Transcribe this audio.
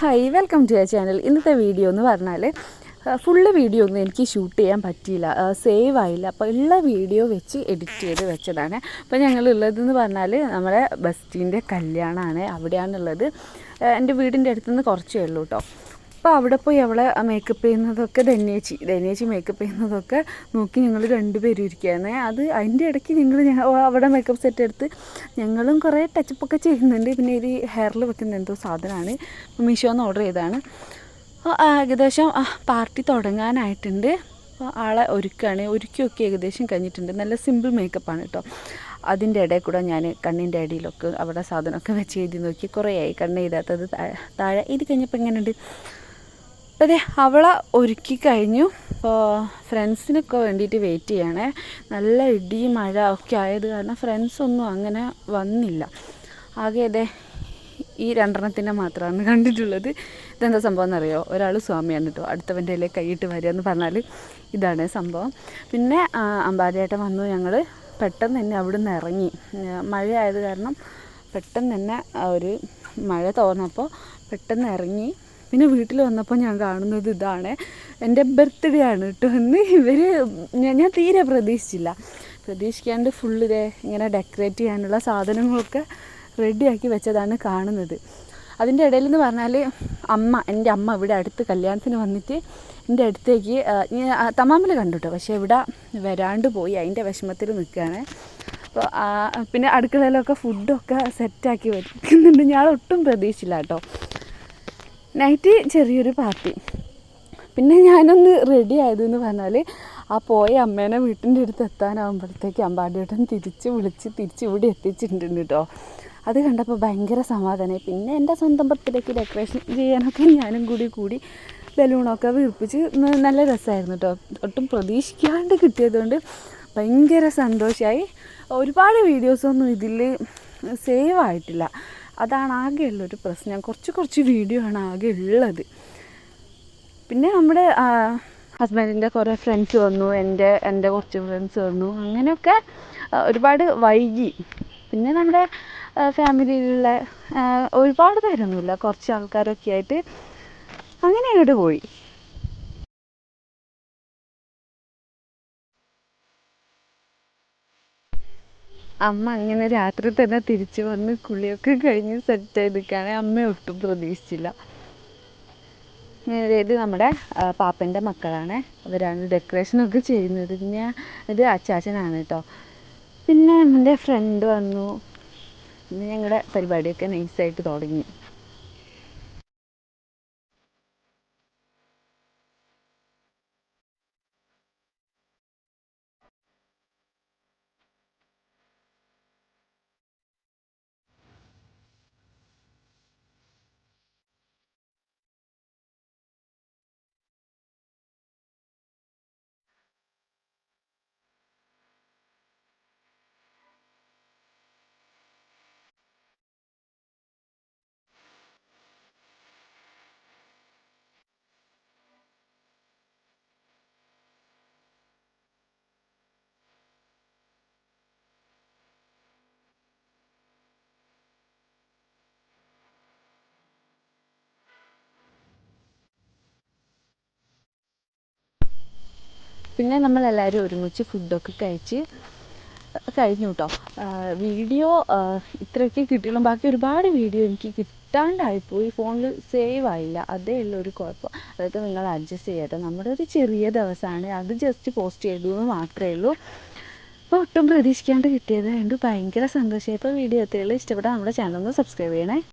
Hi welcome to your channel ഇന്നത്തെ video എന്ന് പറഞ്ഞാൽ ഫുള്ള് വീഡിയോ ഒന്നും എനിക്ക് ഷൂട്ട് ചെയ്യാൻ പറ്റിയില്ല. സേവ് ആയില്ല. അപ്പോൾ ഉള്ള വീഡിയോ വെച്ച് എഡിറ്റ് ചെയ്ത് വെച്ചതാണ്. അപ്പോൾ ഞങ്ങളുള്ളതെന്ന് പറഞ്ഞാൽ നമ്മുടെ ബസ്റ്റീന്റെ കല്യാണമാണ് അവിടെയാണുള്ളത്. എന്റെ വീടിന്റെ അടുത്തുനിന്ന് കുറച്ചേ ഉള്ളൂ കേട്ടോ അപ്പോൾ അവിടെ പോയി അവളെ മേക്കപ്പ് ചെയ്യുന്നതൊക്കെ ധന്യേച്ചി ധന്യേച്ചി മേക്കപ്പ് ചെയ്യുന്നതൊക്കെ നോക്കി ഞങ്ങൾ രണ്ടുപേരും ഇരിക്കുകയാണ് അത് അതിന്റെ ഇടയ്ക്ക് ഞങ്ങൾ അവിടെ മേക്കപ്പ് സെറ്റ് എടുത്ത് ഞങ്ങളും കുറേ ടച്ചപ്പൊക്കെ ചെയ്യുന്നുണ്ട്. പിന്നെ ഇത് ഹെയറിൽ വെക്കുന്ന എന്തോ സാധനമാണ്. മീഷോന്ന് ഓർഡർ ചെയ്തതാണ്. ഏകദേശം പാർട്ടി തുടങ്ങാനായിട്ടുണ്ട്. അപ്പോൾ ആളെ ഒരുക്കുകയാണ് ഒരുക്കിയൊക്കെ ഏകദേശം കഴിഞ്ഞിട്ടുണ്ട്. നല്ല സിമ്പിൾ മേക്കപ്പാണ് കേട്ടോ അതിന്റെ ഇടയിൽ കൂടെ ഞാൻ കണ്ണിന്റെ അടിയിലൊക്കെ അവിടെ സാധനമൊക്കെ വെച്ച് എഴുതി നോക്കി. കുറേ ആയി കണ്ണ് താഴെ. ഇത് കഴിഞ്ഞപ്പോൾ എങ്ങനെയുണ്ട്? അതെ അവളെ ഒരുക്കി കഴിഞ്ഞു. അപ്പോൾ ഫ്രണ്ട്സിനൊക്കെ വേണ്ടിയിട്ട് വെയിറ്റ് ചെയ്യണേ. നല്ല ഇടി മഴ ഒക്കെ ആയത് കാരണം ഫ്രണ്ട്സൊന്നും അങ്ങനെ വന്നില്ല. ആകെ അതെ ഈ രണ്ടെണ്ണത്തിനെ മാത്രമാണ് കണ്ടിട്ടുള്ളത്. ഇതെന്താ സംഭവം എന്നറിയോ? ഒരാൾ സ്വാമിയാണ് കേട്ടോ അടുത്തവന്റെ ഇലയിൽ കൈയിട്ട് വരിക എന്ന് പറഞ്ഞാൽ ഇതാണ് സംഭവം. പിന്നെ അമ്പാടിയേട്ടൻ വന്നു ഞങ്ങൾ പെട്ടെന്ന് തന്നെ അവിടെ നിന്ന് ഇറങ്ങി മഴയായത് കാരണം പെട്ടെന്ന് തന്നെ ഒരു മഴ തോന്നപ്പോൾ പെട്ടെന്ന് ഇറങ്ങി. പിന്നെ വീട്ടിൽ വന്നപ്പോൾ ഞാൻ കാണുന്നത് ഇതാണ്. എന്റെ ബർത്ത്ഡേ ആണ് കേട്ടോ എന്ന് ഇവർ ഞാൻ തീരെ പ്രതീക്ഷിച്ചില്ല. പ്രതീക്ഷിക്കാണ്ട് ഫുള്ള് ഇതേ ഇങ്ങനെ ഡെക്കറേറ്റ് ചെയ്യാനുള്ള സാധനങ്ങളൊക്കെ റെഡിയാക്കി വെച്ചതാണ് കാണുന്നത്. അതിന്റെ ഇടയിൽ എന്ന് പറഞ്ഞാൽ അമ്മ എന്റെ അമ്മ ഇവിടെ അടുത്ത് കല്യാണത്തിന് വന്നിട്ട് എന്റെ അടുത്തേക്ക് തമാമിൽ കണ്ടു കേട്ടോ പക്ഷേ ഇവിടെ വരാണ്ട് പോയി അതിന്റെ വിഷമത്തിൽ നിൽക്കുകയാണ് അപ്പോൾ പിന്നെ അടുക്കളയിലൊക്കെ ഫുഡൊക്കെ സെറ്റാക്കി വെക്കുന്നുണ്ട്. ഞാൻ ഒട്ടും പ്രതീക്ഷിച്ചില്ല കേട്ടോ നൈറ്റ് ചെറിയൊരു പാർട്ടി. പിന്നെ ഞാനൊന്ന് റെഡി ആയതെന്ന് പറഞ്ഞാൽ ആ പോയ അമ്മേനെ വീട്ടിന്റെ അടുത്ത് എത്താനാകുമ്പോഴത്തേക്ക് അമ്പാടിയേട്ടൻ തിരിച്ച് വിളിച്ച് തിരിച്ച് ഇവിടെ എത്തിച്ചിട്ടുണ്ട് കേട്ടോ അത് കണ്ടപ്പോൾ ഭയങ്കര സമാധാനമായി പിന്നെ എന്റെ സ്വന്തം ബർത്ത്ഡേക്ക് ഡെക്കറേഷൻ ചെയ്യാനൊക്കെ ഞാനും കൂടി കൂടി ബലൂണൊക്കെ വീർപ്പിച്ച് നല്ല രസമായിരുന്നു കേട്ടോ ഒട്ടും പ്രതീക്ഷിക്കാണ്ട് കിട്ടിയതുകൊണ്ട് ഭയങ്കര സന്തോഷമായി ഒരുപാട് വീഡിയോസൊന്നും ഇതിൽ സേവ് ആയിട്ടില്ല. അതാണ് ആകെയുള്ളൊരു പ്രശ്നം. കുറച്ച് കുറച്ച് വീഡിയോ ആണ് ആകെ ഉള്ളത്. പിന്നെ നമ്മുടെ ഹസ്ബൻഡിന്റെ കുറേ ഫ്രണ്ട്സ് വന്നു എന്റെ എന്റെ കുറച്ച് ഫ്രണ്ട്സ് വന്നു. അങ്ങനെയൊക്കെ ഒരുപാട് വൈകി. പിന്നെ നമ്മുടെ ഫാമിലിയിലുള്ള ഒരുപാട് പേരൊന്നുമില്ല. കുറച്ച് ആൾക്കാരൊക്കെ ആയിട്ട് അങ്ങനെ അങ്ങോട്ട് പോയി. അമ്മ അങ്ങനെ രാത്രി തന്നെ തിരിച്ചു വന്ന് കുളിയൊക്കെ കഴിഞ്ഞ് സെറ്റ് ചെയ്തിരിക്കുകയാണ് അമ്മ ഒട്ടും പ്രതീക്ഷിച്ചില്ല. ഇത് നമ്മുടെ പാപ്പന്റെ മക്കളാണ്. അവരാണ് ഡെക്കറേഷനൊക്കെ ചെയ്യുന്നത്. പിന്നെ ഇത് അച്ചാച്ചനാണ് കേട്ടോ പിന്നെ എന്റെ ഫ്രണ്ട് വന്നു. പിന്നെ ഞങ്ങളുടെ പരിപാടിയൊക്കെ നൈസായിട്ട് തുടങ്ങി. പിന്നെ നമ്മളെല്ലാവരും ഒരുമിച്ച് ഫുഡൊക്കെ കഴിച്ച് കഴിഞ്ഞു കേട്ടോ വീഡിയോ ഇത്രയൊക്കെ കിട്ടിയുള്ളൂ. ബാക്കി ഒരുപാട് വീഡിയോ എനിക്ക് കിട്ടാണ്ടായിപ്പോയി ഫോണിൽ സേവ് ആയില്ല. അതേ ഉള്ളൂ ഒരു കുഴപ്പം. അതൊക്കെ നിങ്ങൾ അഡ്ജസ്റ്റ് ചെയ്യട്ടോ. നമ്മുടെ ഒരു ചെറിയ ദിവസമാണ്. അത് ജസ്റ്റ് പോസ്റ്റ് ചെയ്തു എന്ന് മാത്രമേ ഉള്ളൂ. അപ്പോൾ ഒട്ടും പ്രതീക്ഷിക്കാണ്ട് കിട്ടിയത് കൊണ്ട് ഭയങ്കര സന്തോഷമായി. ഇപ്പോൾ വീഡിയോ എത്തിയുള്ളൂ ഇഷ്ടപ്പെട്ടാൽ നമ്മുടെ ചാനൽ ഒന്ന് സബ്സ്ക്രൈബ് ചെയ്യണേ.